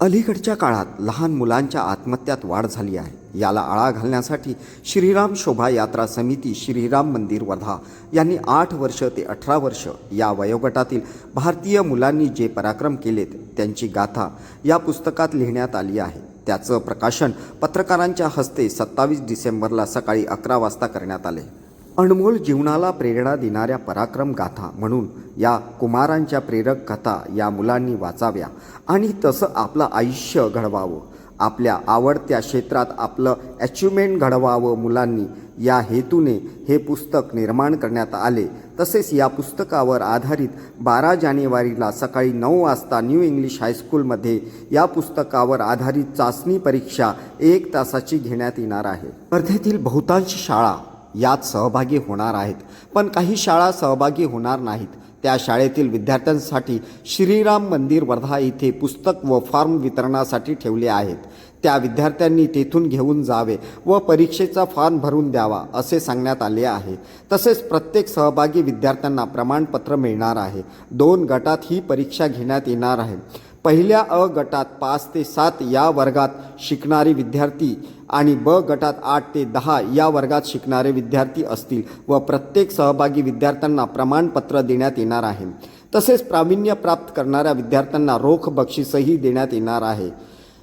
अलीकडच्या काळात लहान मुलांच्या आत्महत्यात वाढ झाली आहे. याला आळा घालण्यासाठी श्रीराम शोभा यात्रा समिती श्रीराम मंदिर वर्धा यांनी आठ वर्ष ते अठरा वर्ष या वयोगटातील भारतीय मुलांनी जे पराक्रम केलेत त्यांची गाथा या पुस्तकात लिहिण्यात आली आहे. त्याचं प्रकाशन पत्रकारांच्या हस्ते सत्तावीस डिसेंबरला सकाळी अकरा वाजता करण्यात आले. अनमोल जीवनाला प्रेरणा देणाऱ्या पराक्रम गाथा म्हणून या कुमारांच्या प्रेरक कथा या मुलांनी वाचाव्या आणि तसं आपलं आयुष्य घडवावं आपल्या आवडत्या क्षेत्रात आपलं अचिव्हमेंट घडवावं मुलांनी. या हेतूने हे पुस्तक निर्माण करण्यात आले. तसेच या पुस्तकावर आधारित बारा जानेवारीला सकाळी नऊ वाजता न्यू इंग्लिश हायस्कूलमध्ये या पुस्तकावर आधारित चाचणी परीक्षा एक तासाची घेण्यात येणार आहे. स्पर्धेतील बहुतांश शाळा यात सहभागी होणार आहेत. पण काही शाळा सहभागी होणार नाहीत. त्या शाळेतील विद्यार्थ्यांसाठी श्रीराम मंदिर वर्धा येथे पुस्तक व फॉर्म वितरणासाठी ठेवले आहेत. त्या विद्यार्थ्यांनी तेथून घेऊन जावे व परीक्षेचा फॉर्म भरून द्यावा असे सांगण्यात आले आहे. तसेच प्रत्येक सहभागी विद्यार्थ्यांना प्रमाणपत्र मिळणार आहे. दोन गटात ही परीक्षा घेण्यात येणार आहे. पहिल्या अ गटात पाच ते सात या वर्गात शिकणारे विद्यार्थी आणि ब गटात आठ ते दहा या वर्गात शिकणारे विद्यार्थी असतील व प्रत्येक सहभागी विद्यार्थ्यांना प्रमाणपत्र देण्यात येणार आहे. तसेच प्रावीण्य प्राप्त करणाऱ्या विद्यार्थ्यांना रोख बक्षीसही देण्यात येणार आहे.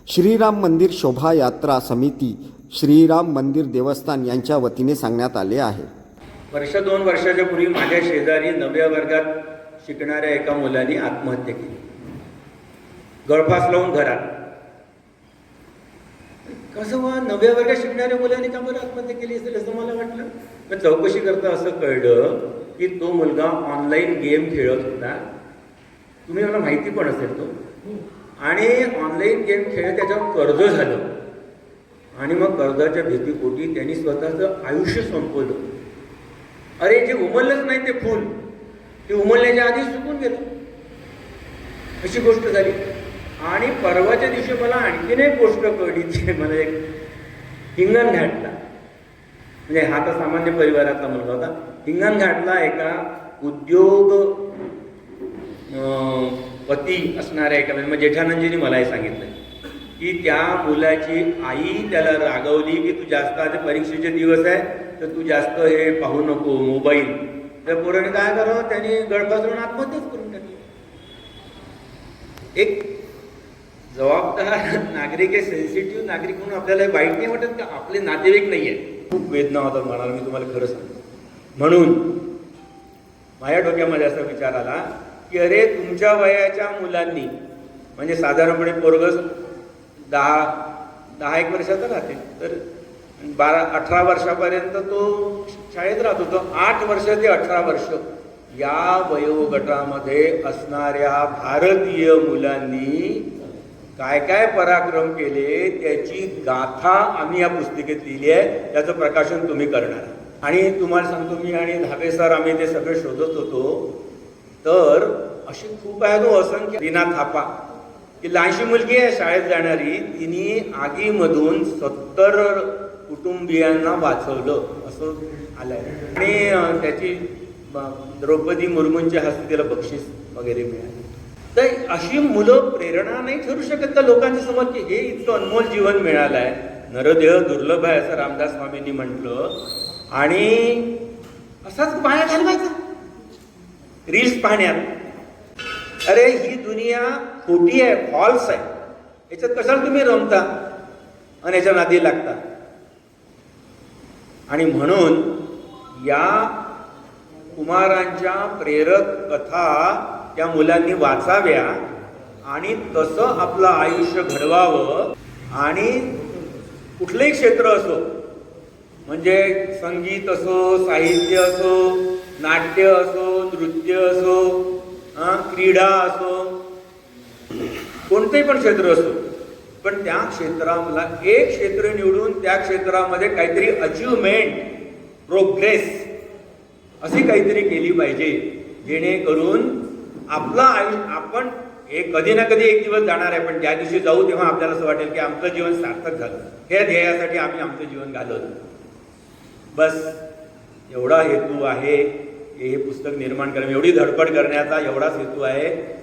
श्रीराम मंदिर शोभायात्रा समिती श्रीराम मंदिर देवस्थान यांच्या वतीने सांगण्यात आले आहे. वर्ष दोन वर्षाच्या पूर्वी माझ्या शेजारी नव्या वर्गात शिकणाऱ्या एका मुलाने आत्महत्या केली. गळफास लावून घरात. कसं वा नवव्या वर्गात शिकणाऱ्या मुलाने का बरं आत्महत्या केली असेल असं मला वाटलं? पण चौकशी करता असं कळलं की तो मुलगा ऑनलाईन गेम खेळत होता. तुम्ही मला माहिती पण असेल तो. आणि ऑनलाईन गेम खेळत त्याच्यावर कर्ज झालं. आणि मग कर्जाच्या भीतीपोटी त्यांनी स्वतःचं आयुष्य संपवलं. अरे जे उमललंच नाही ते फूल. ते उमलण्याच्या आधी सुकून गेलं. अशी गोष्ट झाली. आणि परवाच्या दिवशी मला आणखीन एक गोष्ट कळली ती मला एक हिंगण घाटला. म्हणजे हा तर सामान्य परिवाराचा मुलगा होता. हिंगण घाटला एका उद्योग पती असणाऱ्या एका म्हणजे जेठानंदजीने मला हे सांगितलं. की त्या मुलाची आई त्याला रागवली की तू जास्त आता परीक्षेचे दिवस आहे तर तू जास्त हे पाहू नको मोबाईल. तर पोराने काय करावं? त्यांनी गडबडून आत्महत्याच करून टाकली. एक जबाबदार नागरिक आहे सेन्सिटिव्ह नागरिक म्हणून आपल्याला हे वाईट नाही वाटत का? आपले नातेवाईक नाही आहेत. खूप वेदना होतात म्हणाला मी तुम्हाला खरं सांगतो. म्हणून माझ्या डोक्यामध्ये असा विचार आला की अरे तुमच्या वयाच्या मुलांनी म्हणजे साधारणपणे पोरगस दहा दहा एक वर्षाचा राहते तर बारा अठरा वर्षापर्यंत तो शाळेत राहत होतो. आठ वर्ष ते अठरा वर्ष या वयोगटामध्ये असणाऱ्या भारतीय मुलांनी काय काय पराक्रम केले त्याची गाथा आम्ही या पुस्तिकेत लिहिली आहे त्याचं प्रकाशन तुम्ही करणार. आणि तुम्हाला सांगतो मी आणि धाबे सर आम्ही ते सगळे शोधत होतो. तर अशी खूप आहे तो असंख्य. दिना थापा. की लहानशी मुलगी आहे शाळेत जाणारी. तिने आगीमधून सत्तर कुटुंबियांना वाचवलं असं आलंय. आणि त्याची द्रौपदी मुर्मूंच्या हस्ते तिला बक्षीस वगैरे मिळाले. तर अशी मुलं प्रेरणा नाही ठरू शकत का लोकांच्या समोर की हे इतकं अनमोल जीवन मिळालं आहे नरदेह दुर्लभ आहे असं रामदास स्वामींनी म्हटलं. आणि असाच पाया घालवायचा. रील्स पाहण्यात. अरे ही दुनिया खोटी आहे फॉल्स आहे. याच्यात कशाला तुम्ही रमता? आणि याच्या नादी लागता. आणि म्हणून या कुमारांच्या प्रेरक कथा त्या मुलांनी वाचाव्या आणि तसं आपलं आयुष्य घडवावं आणि कुठलंही क्षेत्र असो म्हणजे संगीत असो साहित्य असो नाट्य असो नृत्य असो क्रीडा असो कोणतेही पण क्षेत्र असो पण त्या क्षेत्राला एक क्षेत्र निवडून त्या क्षेत्रामध्ये काहीतरी अचिव्हमेंट प्रोग्रेस अशी काहीतरी केली पाहिजे जेणेकरून आपलं आयुष्य आपण हे कधी ना कधी एक दिवस जाणार आहे पण ज्या दिवशी जाऊ तेव्हा आपल्याला असं वाटेल की आमचं जीवन सार्थक झालं. हे ध्येयासाठी आम्ही आमचं जीवन घालवलं. बस एवढा हेतू आहे हे हे पुस्तक निर्माण करणं एवढी धडपड करण्याचा एवढाच हेतू आहे.